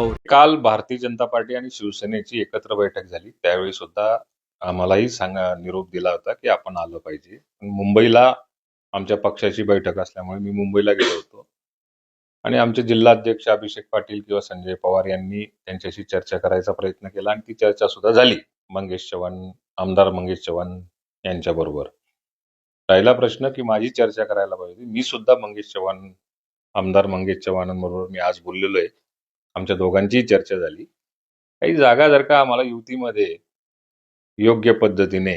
आहोत काल भारतीय जनता पार्टी आणि शिवसेनेची एकत्र बैठक झाली. त्यावेळी सुद्धा आम्हालाही सांगा निरोप दिला होता की आपण आलं पाहिजे. मुंबईला आमच्या पक्षाची बैठक असल्यामुळे मी मुंबईला गेलो होतो. आणि आमचे जिल्हाध्यक्ष अभिषेक पाटील किंवा संजय पवार यांनी त्यांच्याशी चर्चा करायचा प्रयत्न केला आणि ती चर्चा सुद्धा झाली. मंगेश चव्हाण आमदार मंगेश चव्हाण यांच्या बरोबर. राहिला प्रश्न की माझी चर्चा करायला पाहिजे. मी सुद्धा मंगेश चव्हाण आमदार मंगेश चव्हाणांबरोबर मी आज बोललेलो आहे. आमच्या दोघांचीही चर्चा झाली. काही जागा जर का आम्हाला युतीमध्ये योग्य पद्धतीने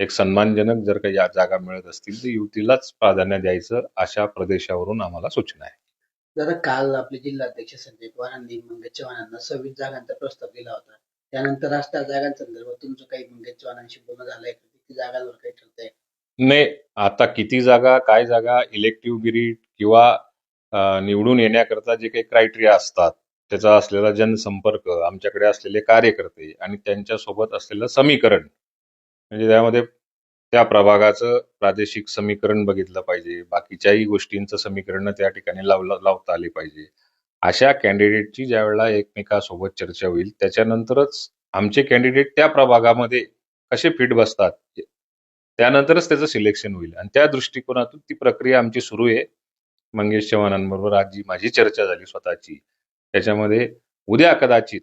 एक सन्मानजनक जर का या जागा मिळत असतील तर युतीलाच प्राधान्य द्यायचं अशा प्रदेशावरून आम्हाला सूचना आहे. दादा काल आपले जिल्हाध्यक्ष संजय पवारांनी मंगेश चव्हाणांना सव्वीस जागांचा प्रस्ताव दिला होता त्यानंतर आज त्या जागांसंदर्भात तुमचं काही मंगेश चव्हाणांशी बोलणं झालंय किती जागांवर काही ठरतंय? नाही आता किती जागा काय जागा इलेक्टिव्ह बिरीट किंवा निवडून येण्याकरता जे काही क्रायटेरिया असतात त्याचा असलेला जनसंपर्क आमच्याकडे असलेले कार्यकर्ते आणि त्यांच्यासोबत असलेलं समीकरण. म्हणजे त्यामध्ये त्या प्रभागाचं प्रादेशिक समीकरण बघितलं पाहिजे बाकीच्याही गोष्टींचं समीकरण त्या ठिकाणी लावलं लावता आले पाहिजे. अशा कॅन्डिडेटची ज्या वेळेला एकमेकासोबत चर्चा होईल त्याच्यानंतरच आमचे कॅन्डिडेट त्या प्रभागामध्ये कसे फिट बसतात त्यानंतरच त्याचं सिलेक्शन होईल. आणि त्या दृष्टिकोनातून ती प्रक्रिया आमची सुरू आहे. मंगेश चव्हाणांबरोबर आज जी माझी चर्चा झाली स्वतःची. त्याच्यामध्ये उद्या कदाचित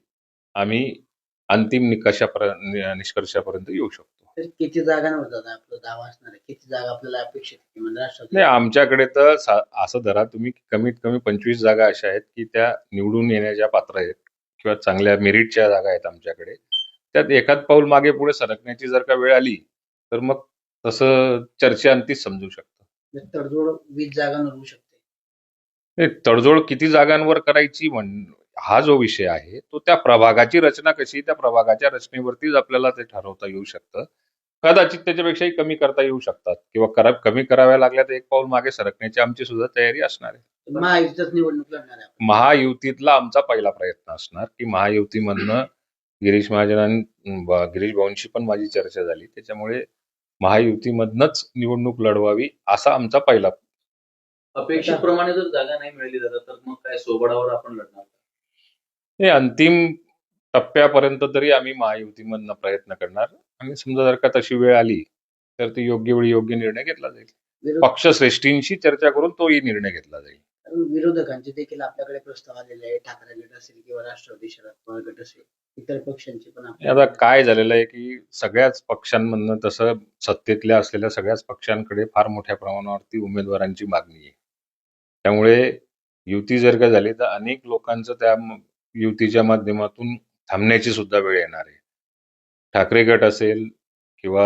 आम्ही अंतिम निकषापर्यंत निष्कर्षापर्यंत येऊ शकतो. तर किती जागांवर दादा आपला दावा असणार आहे? किती जागा आपल्याला अपेक्षित आहे? किंवा राष्ट्रवादी नाही आमच्याकडे तर सा- असं धरा तुम्ही कमीत कमी पंचवीस जागा अशा आहेत की त्या निवडून येण्याच्या पात्र आहेत किंवा चांगल्या मेरिटच्या जागा आहेत आमच्याकडे त्यात एखाद पाऊल मागे पुढे सरकण्याची जर का वेळ आली तर मग तसं चर्चेअंतीच समजू शकतं. तडजोड वीस जागांवर होऊ शकते. नाही, तडजोड किती जागांवर करायची म्हण हा जो विषय आहे तो त्या प्रभागाची रचना कशी त्या प्रभागाच्या रचनेवरतीच आपल्याला ते ठरवता येऊ शकतं. कदाचित त्याच्यापेक्षाही कमी करता येऊ शकतात किंवा करा कमी कराव्या लागल्या तर एक पाऊल मागे सरकण्याची आमची सुद्धा तयारी असणार आहे. महायुतीच निवडणूक लढणार. महायुतीतला आमचा पहिला प्रयत्न असणार की महायुतीमधनं गिरीश महाजनां गिरीश भाऊंशी पण माझी चर्चा झाली. त्याच्यामुळे महायुतीमधनच निवडणूक लढवावी असा आमचा पहिला अपेक्षेप्रमाणे जर जागा नाही मिळाली दादा तर मग काय सोबडावर आपण लढणार? हे अंतिम टप्प्यापर्यंत तरी आम्ही महायुतीमधनं प्रयत्न करणार. आणि समजा जर का तशी वेळ आली तर ती योग्य वेळी योग्य निर्णय घेतला जाईल. विरोध- पक्षश्रेष्ठींशी चर्चा करून तोही निर्णय घेतला जाईल. विरोधकांचे देखील आपल्याकडे प्रस्ताव आलेले आहे ठाकरे गट असेल किंवा राष्ट्रवादी शरद पवार गट असेल इतर पक्षांचे पण आता आपल्याकडे- काय झालेलं आहे की सगळ्याच पक्षांमधनं तसं सत्तेतल्या असलेल्या सगळ्याच पक्षांकडे फार मोठ्या प्रमाणावरती उमेदवारांची मागणी आहे. त्यामुळे युती जर का झाली तर अनेक लोकांचं त्या युतीच्या माध्यमातून थांबण्याची सुद्धा वेळ येणार आहे. ठाकरे गट असेल किंवा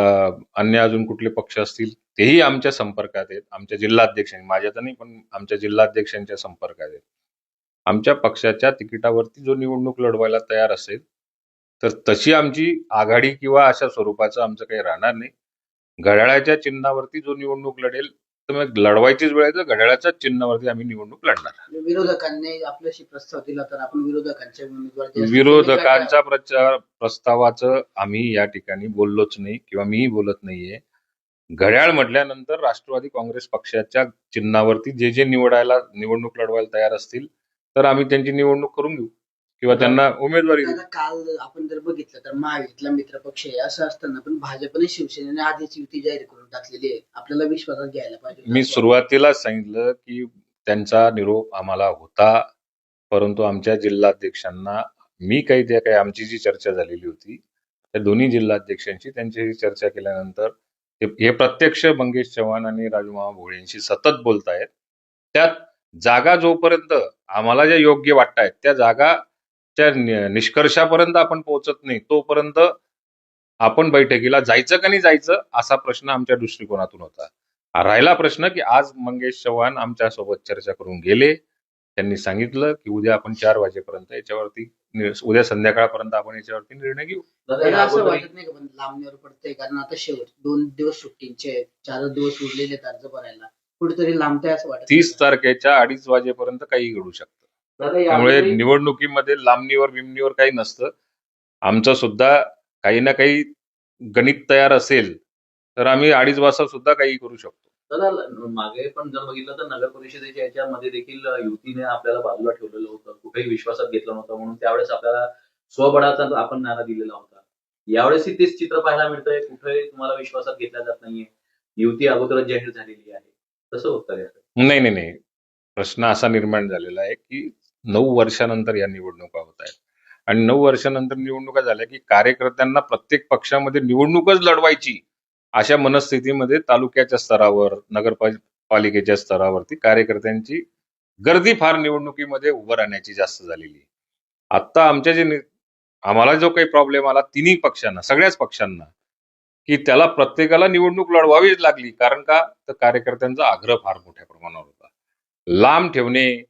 अन्य अजून कुठले पक्ष असतील तेही आमच्या संपर्कात आहेत. आमच्या जिल्हाध्यक्षांनी माझ्या तर नाही पण आमच्या जिल्हाध्यक्षांच्या संपर्कात आहेत. आमच्या पक्षाच्या तिकिटावरती जो निवडणूक लढवायला तयार असेल तर तशी आमची आघाडी किंवा अशा स्वरूपाचं आमचं काही राहणार नाही. घड्याळाच्या चिन्हावरती जो निवडणूक लढेल मग लढवायचीच वेळ आहे तर घड्याळाच्याच चिन्हावरती आम्ही निवडणूक लढणार. विरोधकांनी आपल्याशी प्रस्ताव दिला तर आपण विरोधकांच्या उमेदवार विरोधकांच्या प्रचार प्रस्तावाचं आम्ही या ठिकाणी बोललोच नाही किंवा मीही बोलत नाहीये. घड्याळ म्हटल्यानंतर राष्ट्रवादी काँग्रेस पक्षाच्या चिन्हावरती जे जे निवडायला निवडणूक लढवायला तयार असतील तर आम्ही त्यांची निवडणूक करून घेऊ. किंवा त्यांना उमेदवारी काल आपण जर बघितलं तर महायुतीतला मित्र पक्ष आहे. असं असताना पण भाजपने शिवसेनेने आधीच युती जाहीर करून टाकलेली आहे. आपल्याला विश्वासात घ्यायला पाहिजे मी सुरुवातीलाच सांगितलं की त्यांचा निरोप आम्हाला होता परंतु आमच्या जिल्हाध्यक्षांना मी काही त्या काही आमची जी चर्चा झालेली होती त्या दोन्ही जिल्हाध्यक्षांशी त्यांच्याशी चर्चा केल्यानंतर हे प्रत्यक्ष मंगेश चव्हाण आणि राजूमामा भोळेंशी सतत बोलतायत. त्यात जागा जोपर्यंत आम्हाला ज्या योग्य वाटतायत त्या जागाच्या नि- निष्कर्षापर्यंत आपण पोहोचत नाही तोपर्यंत आपण बैठकीला जायचं का नाही जायचं असा प्रश्न आमच्या दृष्टिकोनातून होता. राहिला प्रश्न की आज मंगेश चव्हाण आमच्यासोबत चर्चा करून गेले. त्यांनी सांगितलं की उद्या आपण चार वाजेपर्यंत याच्यावरती उद्या संध्याकाळपर्यंत आपण याच्यावरती निर्णय घेऊ. असं वाटत नाही लांबणीवर पडतंय? कारण आता शेवट दोन दिवस सुट्टींचे चार दिवस उरलेले अर्ज भरायला. कुठेतरी लांबताय असं वाटत तीस तारखेच्या अडीच वाजेपर्यंत काही घडू शकतं. त्यामुळे निवडणुकीमध्ये लांबणीवर बिमणीवर काही नसतं. आमचं सुद्धा काही ना काही गणित तयार असेल तर आम्ही अडीच वाजता सुद्धा काही करू शकतो. दादा मागे पण जर बघितलं तर नगर परिषदेच्या याच्यामध्ये देखील युतीने आपल्याला बाजूला ठेवलेलं होतं. कुठेही विश्वासात घेतलं नव्हतं म्हणून त्यावेळेस आपल्याला स्वबळाचा आपण नारा दिलेला होता. यावेळेसही तेच चित्र पाहायला मिळतंय. कुठेही तुम्हाला विश्वासात घेतला जात नाहीये. युती अगोदरच जाहीर झालेली आहे. कसं होतं नाही नाही नाही. प्रश्न असा निर्माण झालेला आहे की नऊ वर्षानंतर या निवडणुका होत आहेत. आणि नऊ वर्षानंतर निवडणुका झाल्या की कार्यकर्त्यांना प्रत्येक पक्षामध्ये निवडणूकच लढवायची अशा मनस्थितीमध्ये तालुक्याच्या स्तरावर नगरपालिकेच्या स्तरावरती कार्यकर्त्यांची गर्दी फार निवडणुकीमध्ये उभं राहण्याची जास्त झालेली आहे. आत्ता आमच्या जे आम्हाला जो काही प्रॉब्लेम आला तिन्ही पक्षांना सगळ्याच पक्षांना की त्याला प्रत्येकाला निवडणूक लढवावीच लागली. कारण का? तर कार्यकर्त्यांचा आग्रह फार मोठ्या प्रमाणावर होता. लांब ठेवणे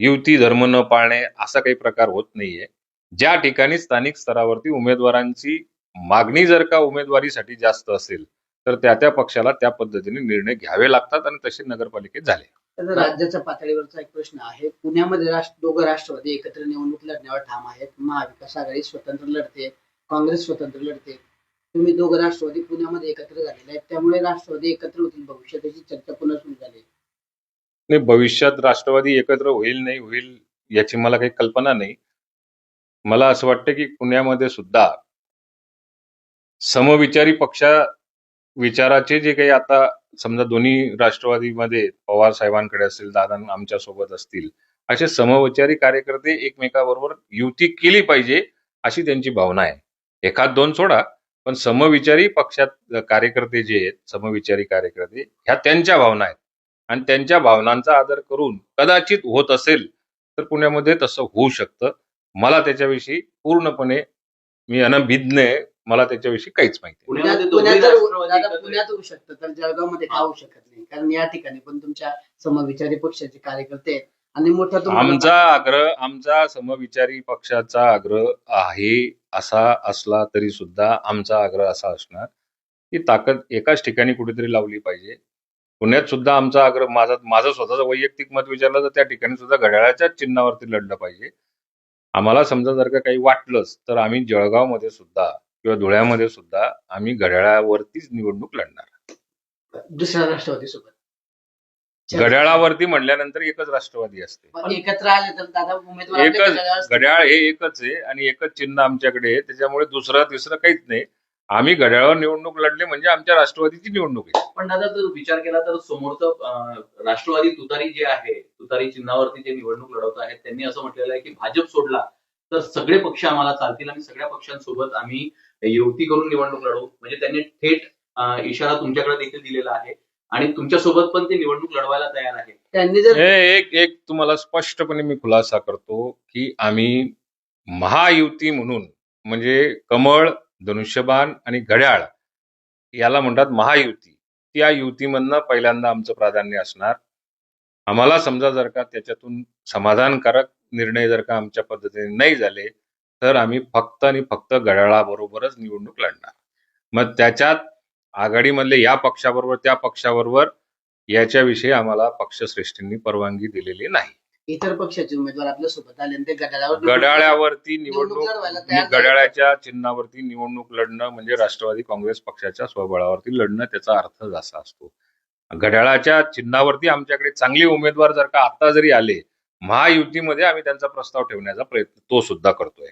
युती धर्म न पाळणे असा काही प्रकार होत नाहीये. ज्या ठिकाणी स्थानिक स्तरावरती उमेदवारांची मागणी जर का उमेदवारीसाठी जास्त असेल तर त्या त्या पक्षाला त्या पद्धतीने निर्णय घ्यावे लागतात आणि तसे नगरपालिकेत झाले. तर राज्याच्या पातळीवरचा एक प्रश्न आहे. पुण्यामध्ये राष्ट्र दोघं राष्ट्रवादी एकत्र निवडणूक लढण्यावर ठाम आहेत. महाविकास आघाडी स्वतंत्र लढते काँग्रेस स्वतंत्र लढते. तुम्ही दोघं राष्ट्रवादी पुण्यामध्ये एकत्र झालेले आहेत. त्यामुळे राष्ट्रवादी एकत्र होतील भविष्यात त्याची चर्चा पुन्हा सुरू झाली नाही भविष्यात राष्ट्रवादी एकत्र होईल नाही होईल याची मला काही कल्पना नाही. मला असं वाटतं की पुण्यामध्ये सुद्धा समविचारी पक्षा विचाराचे जे काही आता समजा दोन्ही राष्ट्रवादीमध्ये पवार साहेबांकडे असतील दादा आमच्यासोबत असतील असे समविचारी कार्यकर्ते एकमेकाबरोबर युती केली पाहिजे अशी त्यांची भावना आहे. एखाद दोन सोडा पण समविचारी पक्षात कार्यकर्ते जे आहेत समविचारी कार्यकर्ते ह्या त्यांच्या भावना आहेत. आणि त्यांच्या भावनांचा आदर करून कदाचित होत असेल तर पुण्यामध्ये तसं होऊ शकतं. मला त्याच्याविषयी पूर्णपणे मी अनभिज्ञ आहे मला त्याच्याविषयी काहीच माहिती पुण्यात होऊ शकतं तर जळगावमध्ये का होऊ शकत नाही? कारण या ठिकाणी पण तुमच्या समविचारी पक्षाचे कार्यकर्ते आहेत. आणि मोठा आमचा आग्रह आमचा समविचारी पक्षाचा आग्रह आहे असा असला तरी सुद्धा आमचा आग्रह असा असणार की ताकद एकाच ठिकाणी कुठेतरी लावली पाहिजे. पुण्यात सुद्धा आमचा आग्रह माझा माझं स्वतःचं वैयक्तिक मत विचारलं तर त्या ठिकाणी सुद्धा घड्याळाच्याच चिन्हावरती लढलं पाहिजे. आम्हाला समजा जर का काही वाटलंच तर आम्ही जळगावमध्ये सुद्धा किंवा धुळ्यामध्ये सुद्धा आम्ही घड्याळावरतीच निवडणूक लढणार. दुसऱ्या राष्ट्रवादी सोबत घड्याळावरती म्हणल्यानंतर एकच राष्ट्रवादी असते. एकत्र आले तर दादा उमेदवार एकच. घड्याळ हे एकच आहे आणि एकच चिन्ह आमच्याकडे आहे. त्याच्यामुळे दुसरं तिसरं काहीच नाही. आम्ही घड्याळावर निवडणूक लढली म्हणजे आमच्या राष्ट्रवादीची निवडणूक आहे. पण दादा जर विचार केला तर समोरचं राष्ट्रवादी तुतारी जे आहे तुतारी चिन्हावरती जे निवडणूक लढवत आहेत त्यांनी असं म्हटलेलं आहे की भाजप सोडला तर सगळे पक्ष आम्हाला चालतील आणि सगळ्या पक्षांसोबत आम्ही युती करून निवडणूक लढवू. म्हणजे त्यांनी थेट इशारा तुमच्याकडे देखील दिलेला आहे. आणि तुमच्यासोबत पण ते निवडणूक लढवायला तयार आहे त्यांनी जर हे एक एक तुम्हाला स्पष्टपणे मी खुलासा करतो की आम्ही महायुती म्हणून म्हणजे कमळ धनुष्यबाण आणि घड्याळ याला म्हणतात महायुती. त्या युतीमधनं पहिल्यांदा आमचं प्राधान्य असणार. आम्हाला समजा जर का त्याच्यातून समाधानकारक निर्णय जर का आमच्या पद्धतीने नाही झाले तर आम्ही फक्त आणि फक्त घड्याळाबरोबरच निवडणूक लढणार. मग त्याच्यात आघाडीमधले या पक्षाबरोबर त्या पक्षाबरोबर याच्याविषयी आम्हाला पक्षश्रेष्ठींनी परवानगी दिलेली नाही. इतर पक्षाचे उमेदवार आपल्यासोबत आले आणि ते घड्याळावर निवडणूक- घड्याळ्यावरती निवडणूक निवडणूक लढवायला तयार झाले. घड्याळ्याच्या चिन्हावरती निवडणूक लढणं म्हणजे राष्ट्रवादी काँग्रेस पक्षाच्या स्वबळावरती लढणं त्याचा अर्थ असा असतो घड्याळाच्या चिन्हावरती आमच्याकडे चांगले उमेदवार जर का आता जरी आले महायुतीमध्ये आम्ही त्यांचा प्रस्ताव ठेवण्याचा प्रयत्न तो सुद्धा करतोय